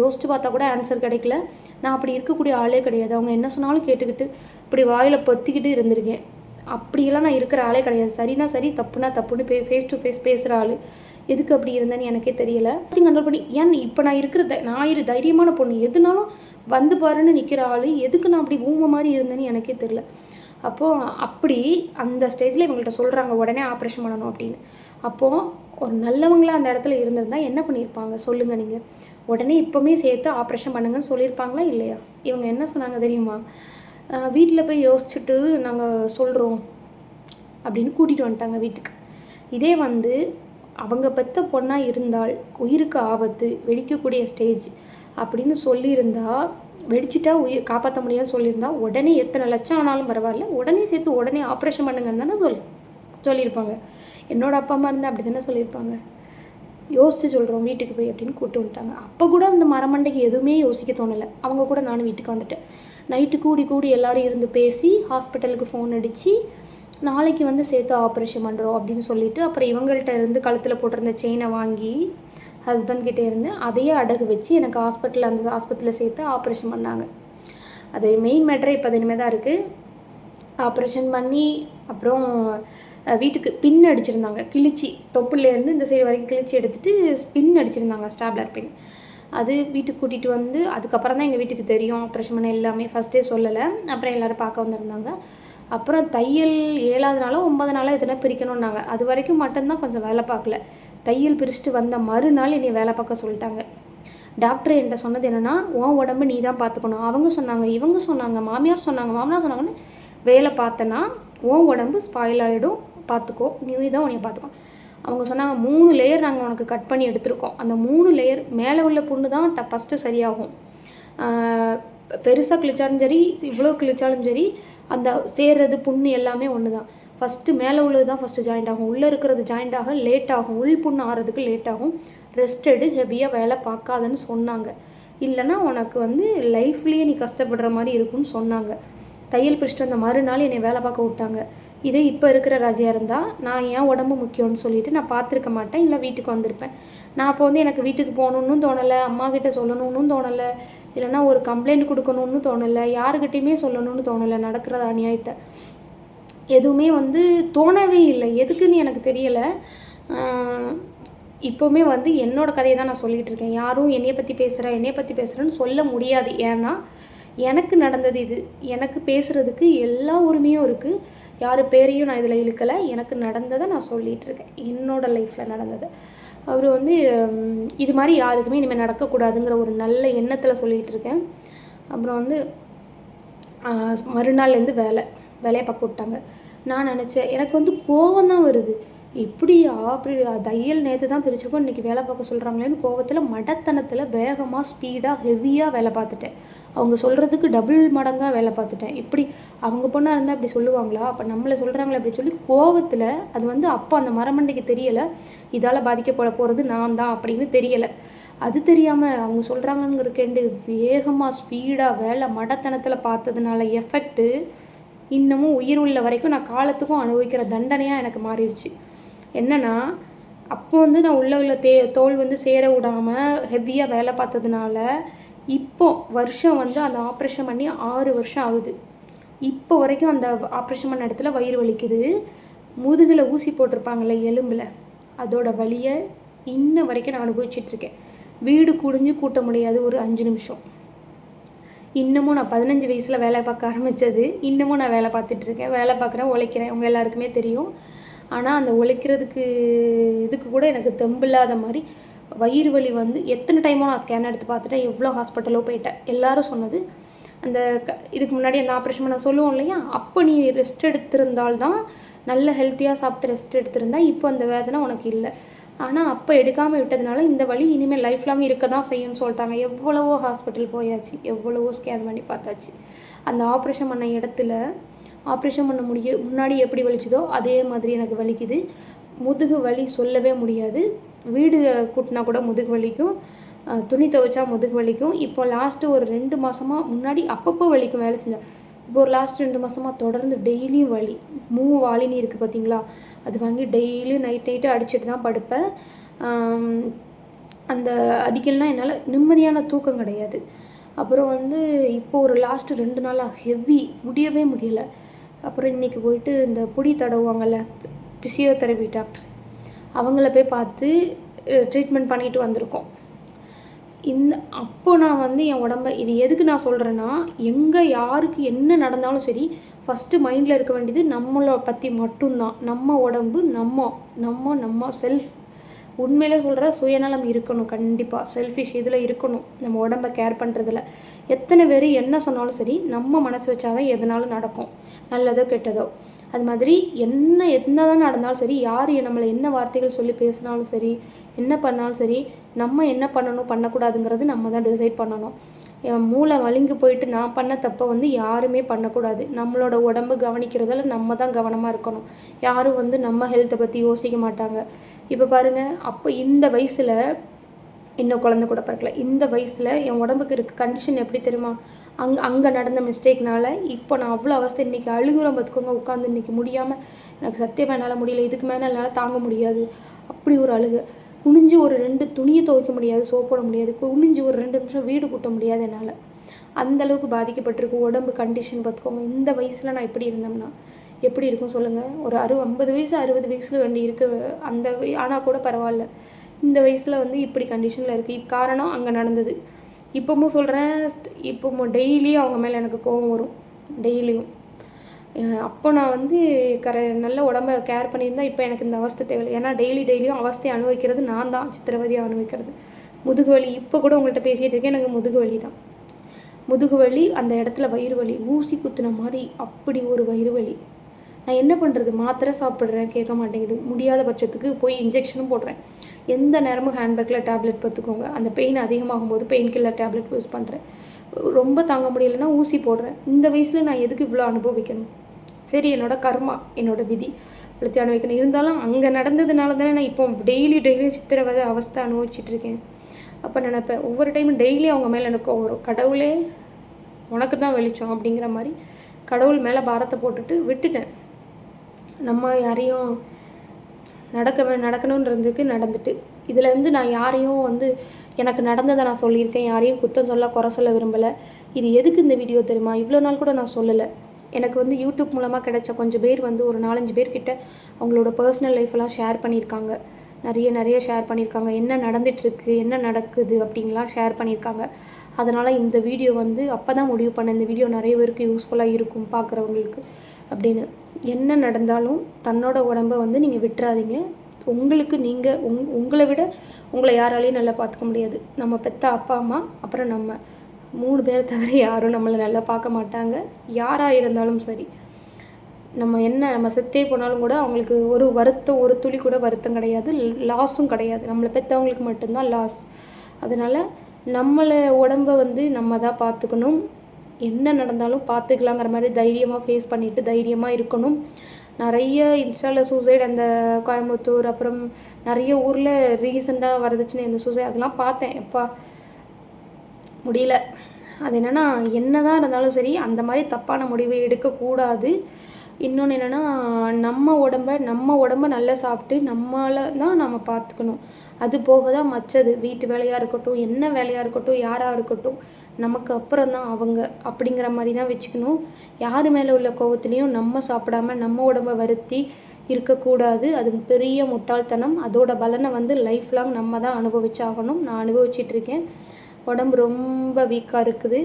யோசிச்சு பார்த்தா கூட ஆன்சர் கிடைக்கல. நான் அப்படி இருக்கக்கூடிய ஆளே கிடையாது. அவங்க என்ன சொன்னாலும் கேட்டுக்கிட்டு இப்படி வாயில் பற்றிக்கிட்டு இருந்திருக்கேன். அப்படியெல்லாம் நான் இருக்கிற ஆளே கிடையாது. சரினா சரி தப்புனா தப்புன்னு பே ஃபேஸ் டு ஃபேஸ் பேசுகிற ஆள். எதுக்கு அப்படி இருந்தேன்னு எனக்கே தெரியல. கண்ட்ரோல் பண்ணி ஏன் இப்போ நான் இருக்கிற த நான் இரு தைரியமான பொண்ணு. எதுனாலும் வந்து பாருன்னு நிற்கிற ஆள். எதுக்கு நான் அப்படி ஊமை மாதிரி இருந்தேன்னு எனக்கே தெரியல. அப்போது அப்படி அந்த ஸ்டேஜில் இவங்கள்ட்ட சொல்கிறாங்க உடனே ஆப்ரேஷன் பண்ணணும் அப்படின்னு. அப்போது ஒரு நல்லவங்களாக அந்த இடத்துல இருந்திருந்தா என்ன பண்ணியிருப்பாங்க? சொல்லுங்கள் நீங்கள் உடனே இப்போவுமே சேர்த்து ஆப்ரேஷன் பண்ணுங்கன்னு சொல்லியிருப்பாங்களா இல்லையா? இவங்க என்ன சொன்னாங்க தெரியுமா? வீட்டில் போய் யோசிச்சுட்டு நாங்கள் சொல்கிறோம் அப்படின்னு கூட்டிகிட்டு வந்துட்டாங்க வீட்டுக்கு. இதே வந்து அவங்க பெத்த பொண்ணாக இருந்தால் உயிருக்கு ஆபத்து வெடிக்கக்கூடிய ஸ்டேஜ் அப்படின்னு சொல்லியிருந்தா வெடிச்சிட்டா உயிர் காப்பாற்ற முடியாதுன்னு சொல்லியிருந்தா உடனே எத்தனை லட்சம் ஆனாலும் பரவாயில்ல உடனே சேர்த்து உடனே ஆப்ரேஷன் பண்ணுங்கன்னு தானே சொல்லி சொல்லியிருப்பாங்க. என்னோட அப்பா அம்மா இருந்தால் அப்படி தானே சொல்லியிருப்பாங்க. யோசித்து சொல்கிறோம் வீட்டுக்கு போய் அப்படின்னு கூப்பிட்டு வந்துட்டாங்க. அப்போ கூட அந்த மரமண்டைக்கு எதுவுமே யோசிக்க தோணலை. அவங்க கூட நானும் வீட்டுக்கு வந்துட்டேன். நைட்டு கூடி கூடி எல்லோரும் இருந்து பேசி ஹாஸ்பிட்டலுக்கு ஃபோன் அடித்து நாளைக்கு வந்து சேர்த்து ஆப்ரேஷன் பண்ணுறோம் அப்படின்னு சொல்லிட்டு அப்புறம் இவங்கள்ட்ட இருந்து கழுத்தில் போட்டிருந்த செயினை வாங்கி ஹஸ்பண்ட் கிட்டே இருந்து அதையே அடகு வச்சு எனக்கு ஹாஸ்பிட்டலில் அந்த ஹாஸ்பிட்டலில் சேர்த்து ஆப்ரேஷன் பண்ணாங்க. அது மெயின் மேட்ரே இப்போ இனிமேல் தான் இருக்குது ஆப்ரேஷன் பண்ணி அப்புறம் வீட்டுக்கு பின் அடிச்சிருந்தாங்க. கிழிச்சி தொப்புலேருந்து இந்த சைடு வரைக்கும் கிழிச்சி எடுத்துகிட்டு பின் அடிச்சிருந்தாங்க ஸ்டாப்லர் பின் அது வீட்டுக்கு கூட்டிகிட்டு வந்து அதுக்கப்புறம் தான் எங்கள் வீட்டுக்கு தெரியும். ஆப்ரேஷன் பண்ண எல்லாமே ஃபஸ்ட்டே சொல்லலை. அப்புறம் எல்லோரும் பார்க்க வந்திருந்தாங்க. அப்புறம் தையல் ஏழாவது நாளோ ஒன்பது நாளோ எத்தனை பிரிக்கணுன்னாங்க அது வரைக்கும் மட்டும்தான் கொஞ்சம் வேலை பார்க்கல. தையல் பிரிச்சுட்டு வந்த மறுநாள் என்னை வேலை பார்க்க சொல்லிட்டாங்க. டாக்டர் என்கிட்ட சொன்னது என்னென்னா உன் உடம்பு நீ தான் பார்த்துக்கணும். அவங்க சொன்னாங்க இவங்க சொன்னாங்க மாமியார் சொன்னாங்க மாமனார் சொன்னாங்கன்னு வேலை பார்த்தனா உன் உடம்பு ஸ்பாயில் ஆகிடும் பார்த்துக்கோ. நீ தான் உன்னை பார்த்துக்கோ அவங்க சொன்னாங்க மூணு லேயர் நாங்கள் உனக்கு கட் பண்ணி எடுத்திருக்கோம். அந்த மூணு லேயர் மேலே உள்ள புண்ணு தான் ட ஃபஸ்ட்டு சரியாகும். பெருசாக கிழிச்சாலும் சரி இவ்வளோ கிழிச்சாலும் சரி அந்த சேர்றது புண்ணு எல்லாமே ஒன்று தான் ஃபஸ்ட்டு மேலே உள்ளது தான் ஃபஸ்ட்டு ஜாயிண்ட் ஆகும். உள்ளே இருக்கிறது ஜாயிண்ட் ஆக லேட் ஆகும். உள் புண்ணு ஆகிறதுக்கு லேட் ஆகும். ரெஸ்ட் எடு ஹெவியாக வேலை பார்க்காதன்னு சொன்னாங்க. இல்லைன்னா உனக்கு வந்து லைஃப்லேயே நீ கஷ்டப்படுற மாதிரி இருக்கும்னு சொன்னாங்க. தையல் பிடிச்சிட்டு வந்த மறுநாள் என்னை வேலை பார்க்க விட்டாங்க. இதே இப்போ இருக்கிற ராஜையாக இருந்தால் நான் ஏன் உடம்பு முக்கியம்னு சொல்லிட்டு நான் பார்த்துருக்க மாட்டேன் இல்லை வீட்டுக்கு வந்திருப்பேன். நான் அப்போ வந்து எனக்கு வீட்டுக்கு போகணுன்னு தோணலை அம்மா கிட்ட சொல்லணும்னு தோணலை இல்லைனா ஒரு கம்ப்ளைண்ட் கொடுக்கணும்னு தோணலை யாருக்கிட்டேயுமே சொல்லணும்னு தோணலை நடக்கிற அநியாயத்தை. எதுவுமே வந்து தோணவே இல்லை. எதுக்குன்னு எனக்கு தெரியலை. இப்போவுமே வந்து என்னோடய கதையை தான் நான் சொல்லிகிட்டு இருக்கேன். யாரும் என்னையை பற்றி பேசுகிறேன் என்னையை பற்றி பேசுகிறேன்னு சொல்ல முடியாது. ஏன்னா எனக்கு நடந்தது இது. எனக்கு பேசுகிறதுக்கு எல்லா உரிமையும் இருக்குது யார் பேரையும் நான் இதில் இழுக்கலை. எனக்கு நடந்ததை நான் சொல்லிகிட்டு இருக்கேன். என்னோடய லைஃப்பில் நடந்ததை. அவர் வந்து இது மாதிரி யாருக்குமே இனிமேல் நடக்கக்கூடாதுங்கிற ஒரு நல்ல எண்ணத்தில் சொல்லிகிட்டு இருக்கேன். அப்புறம் வந்து மறுநாள்லேருந்து வேலை. வேலையை பார்க்க விட்டாங்க. நான் நினச்சேன் எனக்கு வந்து கோவம் தான் வருது. இப்படி அப்படி தையல் நேற்று தான் பிரிச்சிருக்கோம் இன்றைக்கி வேலை பார்க்க சொல்கிறாங்களேன்னு கோவத்தில் மடத்தனத்தில் வேகமாக ஸ்பீடாக ஹெவியாக வேலை பார்த்துட்டேன். அவங்க சொல்கிறதுக்கு டபுள் மடங்காக வேலை பார்த்துட்டேன். இப்படி அவங்க பொண்ணாக இருந்தால் அப்படி சொல்லுவாங்களா? அப்போ நம்மளை சொல்கிறாங்களே அப்படி சொல்லி கோவத்தில் அது வந்து அப்போ அந்த மரமண்டைக்கு தெரியலை. இதால் பாதிக்கப்பட போகிறது நான் தான் அப்படின்னு தெரியலை. அது தெரியாமல் அவங்க சொல்கிறாங்கங்கிறக்கேண்டு வேகமாக ஸ்பீடாக வேலை மடத்தனத்தில் பார்த்ததுனால எஃபெக்ட்டு இன்னமும் உயிர் உள்ள வரைக்கும் நான் காலத்துக்கும் அனுபவிக்கிற தண்டனையாக எனக்கு மாறிடுச்சு. என்னென்னா அப்போ வந்து நான் உள்ள உள்ள தே தோல் வந்து சேர விடாமல் ஹெவியாக வேலை பார்த்ததுனால இப்போ வருஷம் வந்து அந்த ஆப்ரேஷன் பண்ணி ஆறு வருஷம் ஆகுது. இப்போ வரைக்கும் அந்த ஆப்ரேஷன் பண்ண இடத்துல வயிறு வலிக்குது. முதுகில் ஊசி போட்டிருப்பாங்கள்ல எலும்பில். அதோட வழியை இன்ன வரைக்கும் நான் அனுபவிச்சிட்ருக்கேன் வீடு குடிஞ்சு கூட்ட முடியாது ஒரு அஞ்சு நிமிஷம். இன்னமும் நான் பதினஞ்சு வயசில் வேலை பார்க்க ஆரம்பித்தது இன்னமும் நான் வேலை பார்த்துட்ருக்கேன் வேலை பார்க்குறேன் உழைக்கிறேன். உங்கள் எல்லாருக்குமே தெரியும். ஆனால் அந்த உழைக்கிறதுக்கு இதுக்கு கூட எனக்கு தெம்பில்லாத மாதிரி வயிறு வலி வந்து எத்தனை டைமோ நான் ஸ்கேன் எடுத்து பார்த்துட்டேன். எவ்வளோ ஹாஸ்பிட்டலோ போயிட்டேன். எல்லாரும் சொன்னது. அந்த க இதுக்கு முன்னாடி அந்த ஆப்ரேஷன் பண்ண சொல்லுவோம் இல்லையா? அப்போ நீ ரெஸ்ட் எடுத்திருந்தால்தான் நல்ல ஹெல்த்தியாக சாப்பிட்டு ரெஸ்ட் எடுத்திருந்தா இப்போ அந்த வேதனை உனக்கு இல்லை. ஆனால் அப்போ எடுக்காமல் விட்டதுனால இந்த வழி இனிமேல் லைஃப் லாங் இருக்க தான் செய்யும்னு சொல்லிட்டாங்க. எவ்வளவோ ஹாஸ்பிட்டல் போயாச்சு. எவ்வளவோ ஸ்கேன் பண்ணி பார்த்தாச்சு. அந்த ஆப்ரேஷன் பண்ண இடத்துல ஆப்ரேஷன் பண்ண முடிய முன்னாடி எப்படி வலிச்சதோ அதே மாதிரி எனக்கு வலிக்குது. முதுகு வலி சொல்லவே முடியாது. வீடு கூட்டினா கூட முதுகு வலிக்கும். துணி துவைச்சா முதுகு வலிக்கும். இப்போ லாஸ்ட்டு ஒரு ரெண்டு மாதமாக முன்னாடி அப்பப்போ வலிக்கும் வேலை செஞ்சேன் இப்போ ஒரு லாஸ்ட் ரெண்டு மாதமாக தொடர்ந்து டெய்லியும் வலி. மூ வாலினி இருக்குது பார்த்தீங்களா அது வாங்கி டெய்லியும் நைட் நைட்டு அடிச்சுட்டு தான் படுப்பேன். அந்த அடிக்கல்னால் என்னால் நிம்மதியான தூக்கம் கிடையாது. அப்புறம் வந்து இப்போ ஒரு லாஸ்ட்டு ரெண்டு நாளாக ஹெவி முடியவே முடியல. அப்புறம் இன்றைக்கி போயிட்டு இந்த பொடி தடவுவாங்கள்ல ஃபிசியோதெரபி டாக்டர் அவங்கள போய் பார்த்து ட்ரீட்மெண்ட் பண்ணிட்டு வந்திருக்கோம். இந்த அப்போ நான் வந்து என் உடம்ப இது எதுக்கு நான் சொல்கிறேன்னா எங்கே யாருக்கு என்ன நடந்தாலும் சரி ஃபஸ்ட்டு மைண்டில் இருக்க வேண்டியது நம்மளை பற்றி மட்டும்தான். நம்ம உடம்பு நம்ம நம்ம நம்ம செல்ஃப் உண்மையிலே சொல்கிற சுயநலம் இருக்கணும் கண்டிப்பாக செல்ஃபிஷ் இதில் இருக்கணும். நம்ம உடம்ப கேர் பண்ணுறதுல எத்தனை பேர் என்ன சொன்னாலும் சரி நம்ம மனசு வச்சாதான் எதுனாலும் நடக்கும். நல்லதோ கெட்டதோ. அது மாதிரி என்ன என்ன தான் நடந்தாலும் சரி யார் நம்மளை என்ன வார்த்தைகள் சொல்லி பேசினாலும் சரி என்ன பண்ணாலும் சரி நம்ம என்ன பண்ணணும் பண்ணக்கூடாதுங்கிறது நம்ம தான் டிசைட் பண்ணணும். என் மூளை வலிங்கு போயிட்டு நான் பண்ண தப்பை வந்து யாருமே பண்ணக்கூடாது. நம்மளோட உடம்பு கவனிக்கிறதால நம்ம தான் கவனமாக இருக்கணும். யாரும் வந்து நம்ம ஹெல்த்தை பற்றி யோசிக்க மாட்டாங்க. இப்போ பாருங்கள் அப்போ இந்த வயசில் இன்னும் குழந்தை கூட பிறக்கல. இந்த வயசில் என் உடம்புக்கு இருக்க கண்டிஷன் எப்படி தெரியுமா? அங்கே அங்கே நடந்த மிஸ்டேக்னால இப்போ நான் அவ்வளோ அவஸ்தை இன்றைக்கி அழுகுறோம் பார்த்துக்கோங்க உட்காந்து இன்றைக்கி முடியாமல் எனக்கு சத்தியமாக என்னால் முடியல இதுக்கு மேலே என்னால் தாங்க முடியாது. அப்படி ஒரு அழுகு. குனிஞ்சு ஒரு ரெண்டு துணியை துவைக்க முடியாது சோப்போட முடியாது. குனிஞ்சு ஒரு ரெண்டு நிமிஷம் வீடு கூட்ட முடியாது என்னால். அந்தளவுக்கு பாதிக்கப்பட்டிருக்கு உடம்பு கண்டிஷன் பார்த்துக்கோங்க. இந்த வயசில் நான் எப்படி இருந்தோம்னா எப்படி இருக்கும் சொல்லுங்கள் ஒரு அறு ஐம்பது வயசு அறுபது வயசில் வேண்டி இருக்க. அந்த ஆனால் கூட பரவாயில்ல. இந்த வயசில் வந்து இப்படி கண்டிஷனில் இருக்குது காரணம் அங்கே நடந்தது. இப்போவும் சொல்கிறேன் இப்போ டெய்லியும் அவங்க மேலே எனக்கு கோவம் வரும். டெய்லியும் அப்போ நான் வந்து கர நல்ல உடம்ப கேர் பண்ணியிருந்தா இப்போ எனக்கு இந்த அவஸ்தை தேவையில்லை. ஏன்னா டெய்லி டெய்லியும் அவஸ்தையை அனுபவிக்கிறது நான் தான். சித்திரவதையாக அனுபவிக்கிறது. முதுகு வலி. இப்போ கூட உங்கள்கிட்ட பேசிகிட்டு இருக்கேன். எனக்கு முதுகு வலி தான். முதுகு வலி அந்த இடத்துல வயிறு வலி. ஊசி குத்துன மாதிரி அப்படி ஒரு வயிறு வலி. நான் என்ன பண்ணுறது மாத்திரை சாப்பிட்றேன் கேட்க மாட்டேங்குது. முடியாத பட்சத்துக்கு போய் இன்ஜெக்ஷனும் போடுறேன். எந்த நேரமும் ஹேண்ட்பேக்கில் டேப்லெட் பார்த்துக்கோங்க அந்த பெயின் அதிகமாகும் போது பெயின் கில்லர் டேப்லெட் யூஸ் பண்ணுறேன் ரொம்ப தாங்க முடியலைன்னா ஊசி போடுறேன். இந்த வயசில் நான் எதுக்கு இவ்வளோ அனுபவிக்கணும்? சரி என்னோட கர்மா என்னோட விதி. இவ்வளோ அனுபவிக்கணும் இருந்தாலும் அங்கே நடந்ததுனால தானே நான் இப்போ டெய்லி டெய்லியும் சித்திரவதை அவஸ்தை அனுபவிச்சுட்டு இருக்கேன். அப்போ நினைப்பேன் ஒவ்வொரு டைமும் டெய்லி அவங்க மேலே எனக்கு ஒரு வரும் கடவுளே உனக்கு தான் வெளிச்சம் அப்படிங்கிற மாதிரி கடவுள் மேலே பாரத்தை போட்டுட்டு விட்டுட்டேன். நம்ம யாரையும் நடக்க நடக்கணுன்றதுக்கு நடந்துட்டு இதுலேருந்து நான் யாரையும் வந்து எனக்கு நடந்ததை நான் சொல்லியிருக்கேன் யாரையும் குத்தம் சொல்ல குறை சொல்ல விரும்பலை. இது எதுக்கு இந்த வீடியோ தெரியுமா? இவ்வளோ நாள் கூட நான் சொல்லலை. எனக்கு வந்து யூடியூப் மூலமாக கிடைச்ச கொஞ்சம் பேர் வந்து ஒரு நாலஞ்சு பேர்கிட்ட அவங்களோட பர்சனல் லைஃப்லாம் ஷேர் பண்ணியிருக்காங்க. நிறைய நிறைய ஷேர் பண்ணியிருக்காங்க. என்ன நடந்துகிட்ருக்கு என்ன நடக்குது அப்படின்லாம் ஷேர் பண்ணியிருக்காங்க. அதனால் இந்த வீடியோ வந்து அப்போ தான் முடிவு பண்ணேன். இந்த வீடியோ நிறைய பேருக்கு யூஸ்ஃபுல்லாக இருக்கும் பார்க்குறவங்களுக்கு அப்படின்னு. என்ன நடந்தாலும் தன்னோட உடம்ப வந்து நீங்கள் விட்டுறாதீங்க. உங்களுக்கு நீங்கள் உங் உங்களை விட உங்களை யாராலையும் நல்லா பார்த்துக்க முடியாது. நம்ம பெத்த அப்பா அம்மா அப்புறம் நம்ம. மூணு பேரை தவிர யாரும் நம்மளை நல்லா பார்க்க மாட்டாங்க. யாராக இருந்தாலும் சரி. நம்ம என்ன நம்ம செத்தே போனாலும் கூட அவங்களுக்கு ஒரு வருத்தம் ஒரு துளி கூட வருத்தம் கிடையாது. லாஸும் கிடையாது. நம்மளை பெற்றவங்களுக்கு மட்டும்தான் லாஸ் அதனால் நம்மளை உடம்ப வந்து நம்ம தான் பார்த்துக்கணும். என்ன நடந்தாலும் பார்த்துக்கலாங்கிற மாதிரி தைரியமாக ஃபேஸ் பண்ணிட்டு தைரியமாக இருக்கணும். நிறைய இன்ஸ்டாவில் சூசைட் அந்த கோயம்புத்தூர் அப்புறம் நிறைய ஊரில் ரீசெண்டாக வரதுச்சுன்னு இந்த சூசைட் அதெல்லாம் பார்த்தேன். எப்பா முடியல. அது என்னென்னா என்னதான் இருந்தாலும் சரி அந்த மாதிரி தப்பான முடிவு எடுக்கக்கூடாது. இன்னொன்று என்னென்னா நம்ம உடம்ப நம்ம உடம்ப நல்லா சாப்பிட்டு நம்மளை தான் நம்ம பார்த்துக்கணும். அது போக தான் மச்சது. வீட்டு வேலையாக இருக்கட்டும் என்ன வேலையாக இருக்கட்டும் யாராக இருக்கட்டும் நமக்கு அப்புறம் தான் அவங்க அப்படிங்கிற மாதிரி தான் வச்சுக்கணும். யார் மேலே உள்ள கோவத்துலேயும் நம்ம சாப்பிடாம நம்ம உடம்ப வருத்தி இருக்கக்கூடாது. அது பெரிய முட்டாள்தனம். அதோட பலனை வந்து லைஃப் லாங் நம்ம தான் அனுபவிச்சாகணும். நான் அனுபவிச்சிட்டு இருக்கேன். உடம்பு ரொம்ப வீக்காக இருக்குது.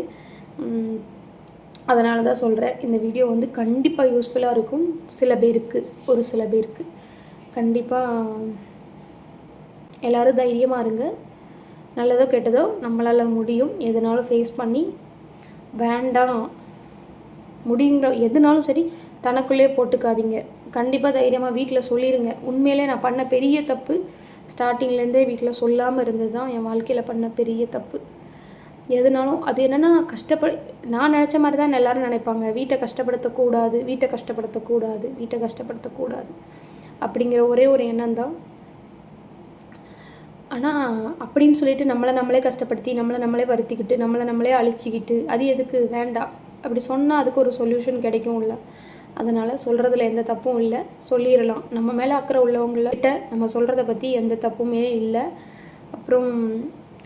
அதனால தான் சொல்கிறேன் இந்த வீடியோ வந்து கண்டிப்பாக யூஸ்ஃபுல்லாக இருக்கும். சில பேருக்கு ஒரு சில பேருக்கு. கண்டிப்பாக எல்லோரும் தைரியமாக இருங்க. நல்லதோ கெட்டதோ நம்மளால் முடியும். எதுனாலும் ஃபேஸ் பண்ணி வேண்டாம். முடியுங்கிற எதுனாலும் சரி தனக்குள்ளே போட்டுக்காதீங்க. கண்டிப்பாக தைரியமாக வீட்டில் சொல்லிடுங்க உண்மையிலே நான் பண்ண பெரிய தப்பு ஸ்டார்டிங்லேருந்தே வீட்டில் சொல்லாமல் இருந்தது தான் என் வாழ்க்கையில் பண்ண பெரிய தப்பு. எதுனாலும் அது என்னென்னா கஷ்டப்படு நான் நினச்ச மாதிரி தான் எல்லாரும் நினைப்பாங்க. வீட்டை கஷ்டப்படுத்தக்கூடாது வீட்டை கஷ்டப்படுத்தக்கூடாது வீட்டை கஷ்டப்படுத்தக்கூடாது. அப்படிங்கிற ஒரே ஒரு எண்ணம் தான். ஆனால் அப்படின்னு சொல்லிட்டு நம்மளை நம்மளே கஷ்டப்படுத்தி நம்மளை நம்மளே வருத்திக்கிட்டு நம்மளை நம்மளே அழிச்சிக்கிட்டு அது எதுக்கு? வேண்டாம் அப்படி சொன்னால் அதுக்கு ஒரு சொல்யூஷன் கிடைக்கும் இல்லை அதனால் சொல்கிறதுல எந்த தப்பும் இல்லை. சொல்லிடலாம் நம்ம மேலே அக்கறை உள்ளவங்கள்கிட்ட நம்ம சொல்கிறத பற்றி எந்த தப்புமே இல்லை. அப்புறம்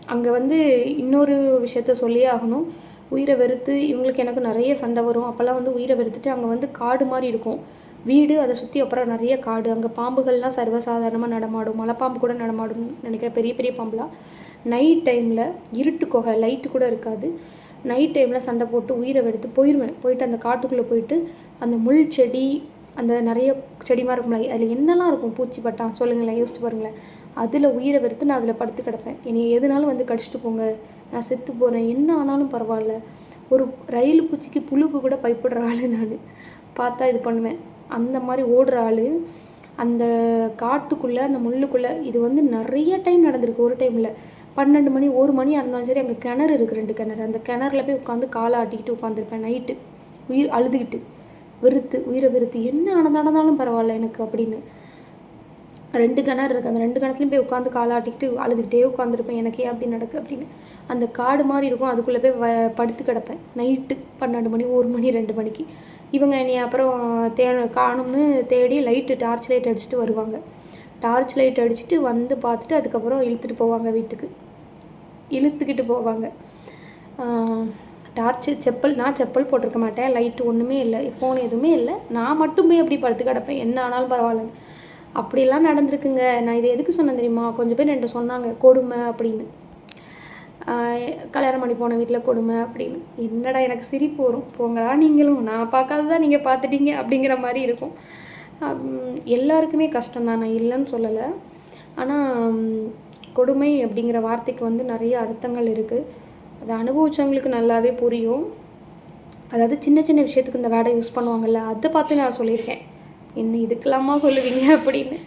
அங்கே வந்து இன்னொரு விஷயத்த சொல்லியே ஆகணும். உயிரை வெறுத்து இவங்களுக்கு எனக்கு நிறைய சண்டை வரும். அப்போல்லாம் வந்து உயிரை வெறுத்துட்டு அங்கே வந்து காடு மாதிரி இருக்கும். வீடு அதை சுற்றி அப்புறம் நிறைய காடு அங்கே பாம்புகள்லாம் சர்வசாதாரணமாக நடமாடும் மலைப்பாம்பு கூட நடமாடும் நினைக்கிற பெரிய பெரிய பாம்புலாம் நைட் டைமில் இருட்டு குகை லைட்டு கூட இருக்காது. நைட் டைமில் சண்டை போட்டு உயிரை வெடுத்து போயிடுவேன் போயிட்டு அந்த காட்டுக்குள்ளே போயிட்டு அந்த முள் செடி அந்த நிறைய செடிமா இருக்கும்ல அதில் என்னெல்லாம் இருக்கும்? பூச்சி பட்டான் சொல்லுங்களேன் யோசிச்சு பாருங்களேன். அதில் உயிரை வெறுத்து நான் அதில் படுத்து கிடப்பேன். என்னை எதுனாலும் வந்து கடிச்சிட்டு போங்க. நான் செத்து போகிறேன் என்ன ஆனாலும் பரவாயில்ல. ஒரு ரயில் பூச்சிக்கு புழுக்கு கூட பயப்படுற ஆள் நான். பார்த்தா இது பண்ணுவேன். அந்த மாதிரி ஓடுற ஆள் அந்த காட்டுக்குள்ளே அந்த முள்ளுக்குள்ளே இது வந்து நிறைய டைம் நடந்திருக்கு. ஒரு டைமில் பன்னெண்டு மணி ஒரு மணியாக இருந்தாலும் சரி அங்கே கிணறு இருக்குது ரெண்டு கிணறு. அந்த கிணறுல போய் உட்காந்து காலை ஆட்டிக்கிட்டு உட்காந்துருப்பேன் நைட்டு உயிர் அழுதுகிட்டு வெறுத்து உயிரை வெறுத்து என்ன நடந்தாலும் பரவாயில்ல எனக்கு அப்படின்னு. ரெண்டு கிணறு இருக்குது அந்த ரெண்டு கிணத்துலையும் போய் உட்காந்து காலாட்டிக்கிட்டு அழுதுகிட்டே உட்காந்துருப்பேன் எனக்கு ஏன் அப்படி நடக்கு அப்படின்னு. அந்த காடு மாதிரி இருக்கும். அதுக்குள்ளே போய் வ படுத்து கிடப்பேன். நைட்டு பன்னெண்டு மணி ஒரு மணி ரெண்டு மணிக்கு. இவங்க நீ அப்புறம் தே காணும்னு தேடி லைட்டு டார்ச் லைட் அடிச்சுட்டு வருவாங்க. டார்ச் லைட் அடிச்சுட்டு வந்து பார்த்துட்டு அதுக்கப்புறம் இழுத்துட்டு போவாங்க வீட்டுக்கு. இழுத்துக்கிட்டு போவாங்க. டார்ச்சு செப்பல் நான் செப்பல் போட்டிருக்க மாட்டேன். லைட்டு ஒன்றுமே இல்லை. ஃபோன் எதுவுமே இல்லை. நான் மட்டுமே அப்படி படுத்து கிடப்பேன். என்ன ஆனாலும் பரவாயில்லன்னு அப்படிலாம் நடந்திருக்குங்க. நான் இதை எதுக்கு சொன்னேன் தெரியுமா? கொஞ்சம் பேர் என்கிட்ட சொன்னாங்க கொடுமை அப்படின்னு. கல்யாணம் பண்ணி போன வீட்டில் கொடுமை அப்படின்னு. என்னடா எனக்கு சிரிப்பு வரும். போங்கடா நீங்களும். நான் பார்க்காததான் நீங்கள் பார்த்துட்டீங்க அப்படிங்கிற மாதிரி இருக்கும். எல்லாருக்குமே கஷ்டம் தான். நான் இல்லைன்னு சொல்லலை. ஆனால் கொடுமை அப்படிங்கிற வார்த்தைக்கு வந்து நிறைய அர்த்தங்கள் இருக்குது அதை அனுபவிச்சவங்களுக்கு நல்லாவே புரியும். அதாவது சின்ன சின்ன விஷயத்துக்கு இந்த வேடை யூஸ் பண்ணுவாங்கள்ல அதை பார்த்து நான் சொல்லியிருக்கேன். என்ன இதுக்கெல்லாமா சொல்லுவீங்க அப்படின்னு.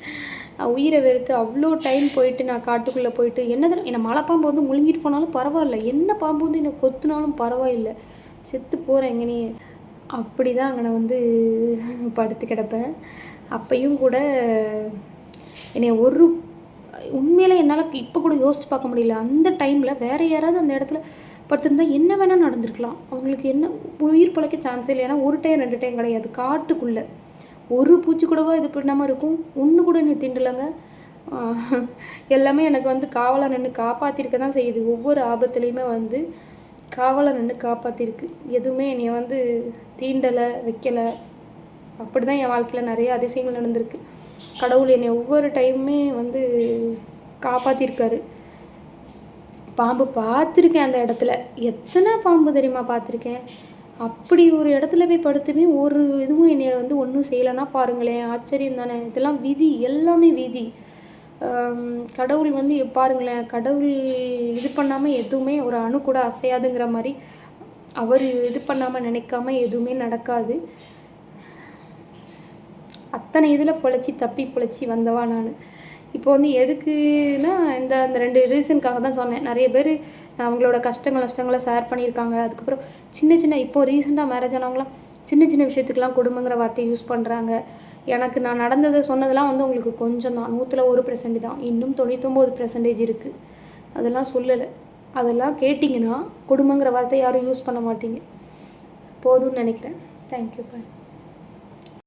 உயிரை வெறுத்து அவ்வளோ டைம் போயிட்டு நான் காட்டுக்குள்ளே போயிட்டு என்னது என்னை மலைப்பாம்பு வந்து முழுங்கிட்டு போனாலும் பரவாயில்ல. என்ன பாம்பு வந்து என்னை கொத்துனாலும் பரவாயில்லை. செத்து போகிறேன் எங்கனே. அப்படி தான் அங்கே நான் வந்து படுத்து கிடப்பேன். அப்பையும் கூட என்னை ஒரு உண்மையிலே என்னால் இப்போ கூட யோசிச்சு பார்க்க முடியல. அந்த டைமில் வேறு யாராவது அந்த இடத்துல படுத்திருந்தா என்ன வேணால் நடந்திருக்கலாம். அவங்களுக்கு என்ன உயிர் பிழைக்க சான்ஸே இல்லை. ஏன்னா ஒரு டைம் ரெண்டு டைம் கிடையாது. காட்டுக்குள்ளே. ஒரு பூச்சி கூடவா இது பண்ணாமல் இருக்கும்? ஒன்று கூட நீ திண்டலைங்க. எல்லாமே எனக்கு வந்து காவலாக நின்று காப்பாற்றிருக்க தான் செய்யுது. ஒவ்வொரு ஆபத்துலேயுமே வந்து காவலாக நின்று காப்பாற்றிருக்கு எதுவுமே என்னை வந்து தீண்டலை வைக்கலை. அப்படி தான் என் வாழ்க்கையில் நிறைய அதிசயங்கள் நடந்திருக்கு. கடவுள் என்னை ஒவ்வொரு டைமுமே வந்து காப்பாற்றிருக்காரு பாம்பு பார்த்துருக்கேன் அந்த இடத்துல. எத்தனை பாம்பு தெரியுமா பார்த்துருக்கேன்? அப்படி ஒரு இடத்துல போய் படுத்துமே ஒரு இதுவும் என்னை வந்து ஒன்றும் செய்யலைன்னா பாருங்களேன் ஆச்சரியம் தானே. இதெல்லாம் விதி எல்லாமே விதி. கடவுள் வந்து பாருங்களேன் கடவுள் இது பண்ணாமல் எதுவுமே ஒரு அணு கூட அசையாதுங்கிற மாதிரி அவர் இது பண்ணாமல் நினைக்காம எதுவுமே நடக்காது. அத்தனை இதில் பொழைச்சி தப்பி பொழைச்சி வந்தவா நான். இப்போ வந்து எதுக்குன்னா இந்த அந்த ரெண்டு ரீசனுக்காக தான் சொன்னேன். நிறைய பேர் அவங்களோட கஷ்டங்கள் நஷ்டங்களை ஷேர் பண்ணியிருக்காங்க. அதுக்கப்புறம் சின்ன சின்ன இப்போது ரீசெண்டாக மேரேஜ் ஆனவங்களாம் சின்ன சின்ன விஷயத்துக்கெலாம் குடும்பங்கிற வார்த்தையை யூஸ் பண்ணுறாங்க எனக்கு நான் நடந்ததை சொன்னதெல்லாம் வந்து உங்களுக்கு கொஞ்சம் தான் நூற்றில் ஒரு பெர்சன்ட் தான். இன்னும் தொண்ணூத்தொம்பது பெர்சன்டேஜ் இருக்குது அதெல்லாம் சொல்லலை. அதெல்லாம் கேட்டிங்கன்னா குடும்பங்கிற வார்த்தை யாரும் யூஸ் பண்ண மாட்டீங்க. போதும்னு நினைக்கிறேன். Thank you bye